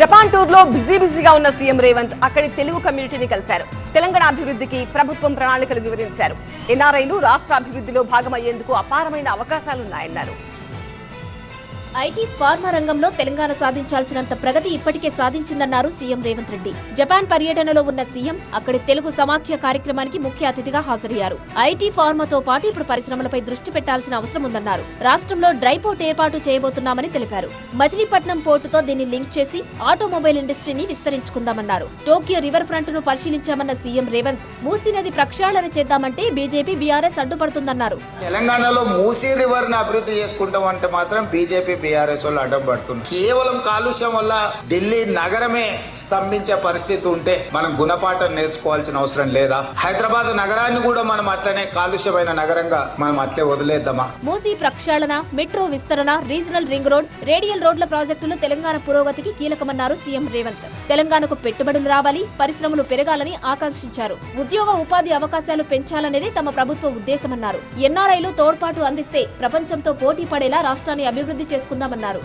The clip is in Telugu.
జపాన్ టూర్లో బిజీ బిజీగా ఉన్న సీఎం రేవంత్ అక్కడి తెలుగు కమ్యూనిటీని కలిశారు. తెలంగాణ అభివృద్ధికి ప్రభుత్వం ప్రణాళికలు వివరించారు. ఎన్ఆర్ఐలు రాష్ట్ర అభివృద్ధిలో భాగమయ్యేందుకు అపారమైన అవకాశాలున్నాయన్నారు. ఐటీ ఫార్మా రంగంలో తెలంగాణ సాధించాల్సినంత ప్రగతి ఇప్పటికే సాధించిందన్నారు సీఎం రేవంత్ రెడ్డి. జపాన్ పర్యటనలో ఉన్న సీఎం అక్కడి తెలుగు సమాఖ్య కార్యక్రమానికి ముఖ్య అతిథిగా హాజరయ్యారు. ఐటీ ఫార్మాతో పాటు ఇప్పుడు పరిశ్రమలపై దృష్టి పెట్టాల్సిన అవసరం ఉందన్నారు. రాష్ట్రంలో డ్రై పోర్ట్ ఏర్పాటు చేయబోతున్నామని తెలిపారు. మచిలీపట్నం పోర్టుతో దీన్ని లింక్ చేసి ఆటోమొబైల్ ఇండస్ట్రీని విస్తరించుకుందామన్నారు. టోక్యో రివర్ ఫ్రంట్ను పరిశీలించామన్న సీఎం రేవంత్ మూసీ నది ప్రక్షాళన చేద్దామంటే బీజేపీ బీఆర్ఎస్ అడ్డుపడుతుందన్నారు. తెలంగాణలో మూసీ రివర్ అభివృద్ధి చేసుకుంటామంటే మాత్రం బీజేపీ బీఆర్ఎస్ వాళ్ళు అడ్డం పడుతున్నారు. కేవలం కాలుష్యం వల్ల ఢిల్లీ నగరమే స్తంభించే పరిస్థితి ఉంటే మనం గుణపాఠం నేర్చుకోవాల్సిన అవసరం లేదా? హైదరాబాద్ నగరాన్ని కూడా మనం అట్లనే కాలుష్యమైన నగరంగా మనం అట్లే వదిలేద్దామా? మూసీ ప్రక్షాళన మెట్రో విస్తరణ రీజనల్ రింగ్ రోడ్ రేడియల్ రోడ్ల ప్రాజెక్టులు తెలంగాణ పురోగతికి కీలకమన్నారు సీఎం రేవంత్. తెలంగాణకు పెట్టుబడులు రావాలి పరిశ్రమలు పెరగాలని ఆకాంక్షించారు. ఉద్యోగ ఉపాధి అవకాశాలు పెంచాలనేదే తమ ప్రభుత్వ ఉద్దేశమన్నారు. ఎన్ఆర్ఐలు తోడ్పాటు అందిస్తే ప్రపంచంతో పోటీ పడేలా రాష్ట్రాన్ని అభివృద్ధి చేసుకుందామన్నారు